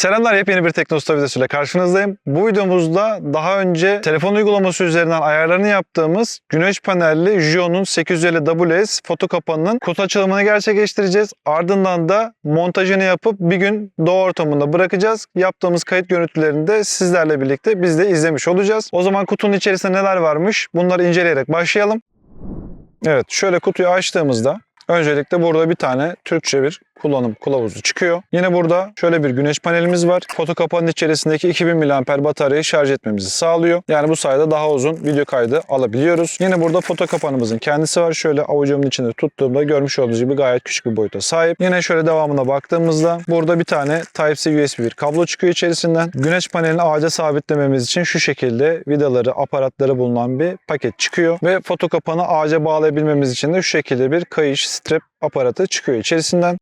Selamlar yepyeni bir Teknosta videosuyla karşınızdayım. Bu videomuzda daha önce telefon uygulaması üzerinden ayarlarını yaptığımız güneş panelli Jion'un 850WS foto kapanının kutu açılımını gerçekleştireceğiz. Ardından da montajını yapıp bir gün doğa ortamında bırakacağız. Yaptığımız kayıt görüntülerini de sizlerle birlikte biz de izlemiş olacağız. O zaman kutunun içerisinde neler varmış bunları inceleyerek başlayalım. Evet şöyle kutuyu açtığımızda öncelikle burada bir tane Türkçe bir kullanım kılavuzu çıkıyor. Yine burada şöyle bir güneş panelimiz var. Foto kapağının içerisindeki 2000 mAh bataryayı şarj etmemizi sağlıyor. Yani bu sayede daha uzun video kaydı alabiliyoruz. Yine burada foto kapağımızın kendisi var. Şöyle avucumun içinde tuttuğumda görmüş olduğunuz gibi gayet küçük bir boyuta sahip. Yine şöyle devamına baktığımızda burada bir tane Type-C USB bir kablo çıkıyor içerisinden. Güneş panelini ağaca sabitlememiz için şu şekilde vidaları, aparatları bulunan bir paket çıkıyor. Ve foto kapağını ağaca bağlayabilmemiz için de şu şekilde bir kayış strap aparatı çıkıyor içerisinden.